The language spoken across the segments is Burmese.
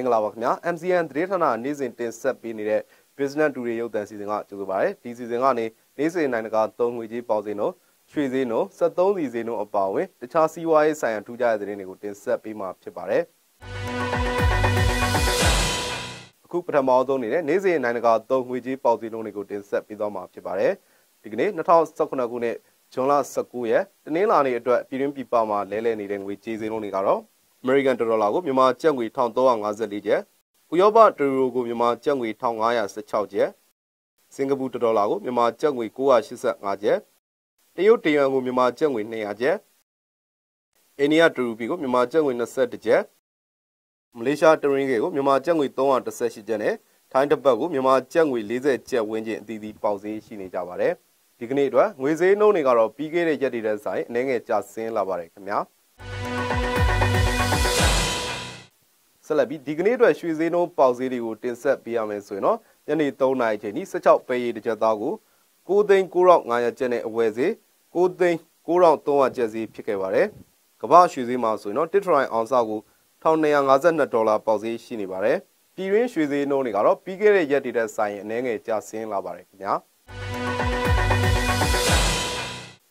င်္ဂလာပါခင်ဗျာ MCN သတင်းဌာနနေ့စဉ်တင်ဆက်ပေးနေတဲ့ Business Today ရုပ်သံစီစဉ်ကကြိုဆိုပါရစေဒီစီစဉ်ကနေနေ့စဉ်နိုင်တကာသုံးငွေကြီးပေါစင်တို့ရွှေစင်းတို့73စီစင်းတို့အပါအဝင်တခြားစီးပွားရေးဆိုင်ရာထူးခြားတဲ့သတင်းတွေကိုတင်ဆက်ပေးမှာဖြစ်ပါတယ်အခုပထမဆုံးနေတဲ့နေ့စဉ်နိုင်တကာသုံးငွေကြီးပေါစင်တို့တွေကိုတင်ဆက်ပေးသွားမှာဖြစ်ပါတယ်ဒီကနေ့2019ခုနှစ်ဇွန်လ19ရက်တနင်္လာနေ့အတွက်ပြည်တွင်းပြည်ပမှာလဲလှယ်နေတဲ့ငွေကြေးစင်းလုံးတွေကတော့ American ဒေါ်လာကိုမြန်မာကျပ်ငွေ1354ကျပ်ဥရောပဒယူရိုကိုမြန်မာကျပ်ငွေ1516ကျပ်စင်ကာပူဒေါ်လာကိုမြန်မာကျပ်ငွေ985ကျပ်တရုတ်တယွမ်ကိုမြန်မာကျပ်ငွေ200ကျပ်အိန္ဒိယဒရူပီကိုမြန်မာကျပ်ငွေ21ကျပ်မလေးရှားတရင်းကေကိုမြန်မာကျပ်ငွေ318ကျပ်နဲ့ထိုင်းတပတ်ကိုမြန်မာကျပ်ငွေ40ကျပ်ဝန်းကျင်အသီးသီးပေါက်ဈေးရှိနေကြပါတယ်ဒီကနေ့အတွက်ငွေဈေးနှုန်းတွေကတော့ပြီးခဲ့တဲ့ရက်တွေတဲ့ဆိုင်အနည်းငယ်ကျဆင်းလာပါတယ်ခင်ဗျာ ဆက်လက်ပြီးဒီကနေ့အတွက်ရွှေဈေးနှုန်းပေါက်ဈေးတွေကိုတင်ဆက်ပေးရမယ်ဆိုရင်တော့ညနေ3နာရီချိန်ထိ16ပဲရီတစ်ကြက်သားကို6သိန်း9500ကျပ်နဲ့အဝယ်ဈေး6သိန်း9300ကျပ်ဈေးဖြစ်ခဲ့ပါတယ်။ကမ္ဘာရွှေဈေးမှာဆိုရင်တော့တစ်ထရိုင်အောင်စကို1252ဒေါ်လာပေါက်ဈေးရှိနေပါတယ်။ပြည်တွင်းရွှေဈေးနှုန်းတွေကတော့ပြီးခဲ့တဲ့ရက်တွေတဲ့ဆိုင်အနည်းငယ်ကျဆင်းလာပါတယ်ခင်ဗျာ။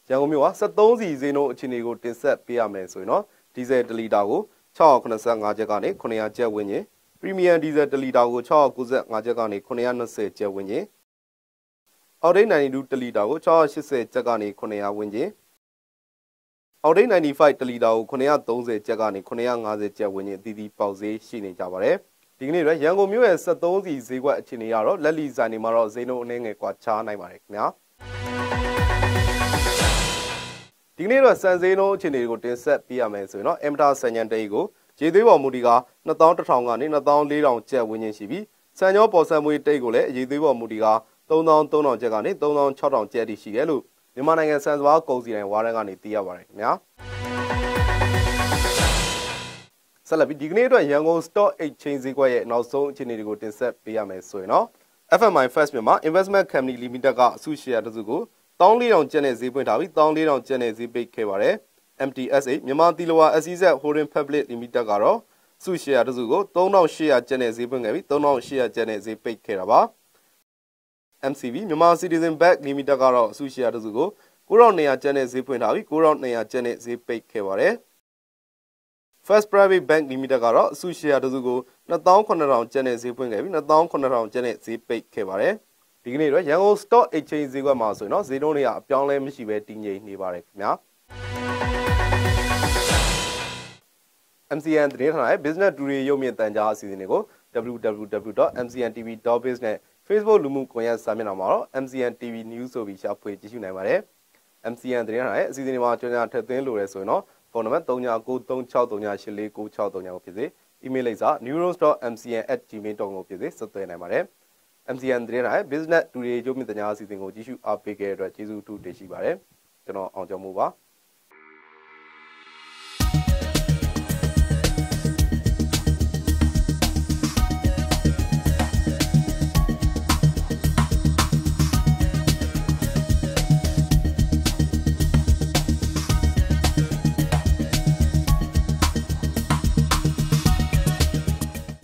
ရန်ကုန်မြို့က73စီဈေးနှုန်းအခြေအနေကိုတင်ဆက်ပေးရမယ်ဆိုရင်တော့ဒီဇယ်1လီတာကို 685ကျပ်ကနေ900ကျပ်ဝန်းကျင်ပရီမီယံဒီဇယ်1လီတာကို695ကျပ်ကနေ920ကျပ်ဝန်းကျင်အော်ဒိတ်92တလီတာကို680ကျပ်ကနေ900ဝန်းကျင်အော်ဒိတ်95တလီတာကို930ကျပ်ကနေ950ကျပ်ဝန်းကျင်အသီးသီးပေါက်ဈေးရှိနေကြပါတယ်ဒီကနေ့ရရန်ကုန်မြို့ရဲ့73စီဈေးကွက်အခြေအနေကတော့လက်လီဆိုင်တွေမှာတော့ဈေးနှုန်းအနည်းငယ်ကွာခြားနိုင်ပါတယ်ခင်ဗျာ ဒီကနေ့တော့စံစည်းနှုန်းအခြေအနေကိုတင်ဆက်ပြရမယ်ဆိုရင်တော့အင်မတာဆန်ညံတေးကိုရေသွေးပေါ်မူဒီက2100ကနေ2400ကျပ်ဝန်းကျင်ရှိပြီးစံညောပေါ်ဆံမွေတိတ်ကိုလည်းရေသွေးပေါ်မူဒီက3300ကျပ်ကနေ3600ကျပ်တိရှိတယ်လို့မြန်မာနိုင်ငံစံစဘာကုန်စည်တိုင်းဝါရန်ကနေသိရပါတယ်ခင်ဗျာဆက်လက်ပြီးဒီကနေ့အတွက်ရန်ကုန် Stock Exchange ဈေးကွက်ရဲ့နောက်ဆုံးအခြေအနေတွေကိုတင်ဆက်ပေးရမယ်ဆိုရင်တော့ FMI First မြန်မာ Investment Company Limited ကအစုရှယ်ယာတစ်စုကို 14000ကျပ်နဲ့ဈေးပွင့်ထားပြီး14000ကျပ်နဲ့ဈေးပိတ်ခဲ့ပါတယ်။ MTSA မြန်မာတီလဝါ SEZ Holding Public Limited ကတော့စုရှယ်ယာတစ်စုကို3800ကျပ်နဲ့ဈေးပွင့်ခဲ့ပြီး3800ကျပ်နဲ့ဈေးပိတ်ခဲ့တာပါ MCB မြန်မာ Citizen Bank Limited ကတော့စုရှယ်ယာတစ်စုကို9200ကျပ်နဲ့ဈေးပွင့်ထားပြီး9200ကျပ်နဲ့ဈေးပိတ်ခဲ့ပါတယ် First Private Bank Limited ကတော့အစုရှယ်ယာတစ်စုကို28000ကျပ်နဲ့ဈေးပွင့်ခဲ့ပြီး28000ကျပ်နဲ့ဈေးပိတ်ခဲ့ပါတယ် ဒီကနေ့တော့ရန်ကုန် Stock Exchange ဈေးကွက်မှာဆိုရင်တော့ဈေးနှုန်းတွေကအပြောင်းလဲမရှိဘဲတည်ငြိမ်နေပါတယ်ခင်ဗျာ MCN သတင်းဌာနရဲ့ Business Today ရုပ်မြင်သံကြားအစီအစဉ်တွေကို www.mcntv.biz နဲ့ Facebook လူမှုကွန်ရက်စာမျက်နှာမှာတော့ MCN TV News ဆိုပြီးရှာဖွေကြည့်ရှုနိုင်ပါတယ်။ MCN သတင်းဌာနရဲ့အစီအစဉ်တွေမှာကြော်ညာထည့်သွင်းလိုရဲဆိုရင်တော့ဖုန်းနံပါတ်3993638469ကိုဖြစ်စေ။ email လိပ်စာ neurons.mcn@gmail.com ကိုဖြစ်စေဆက်သွယ်နိုင်ပါတယ်။ MCN သတင်းဌာနရဲ့ Business Today ရုပ်မြင်သံကြားအစီအစဉ်ကိုကြည့်ရှုအားပေးခဲ့တဲ့အတွက်ကျေးဇူးအထူးတင်ရှိပါတယ်။ကျွန်တော်အောင်ကျော်မိုးပါ။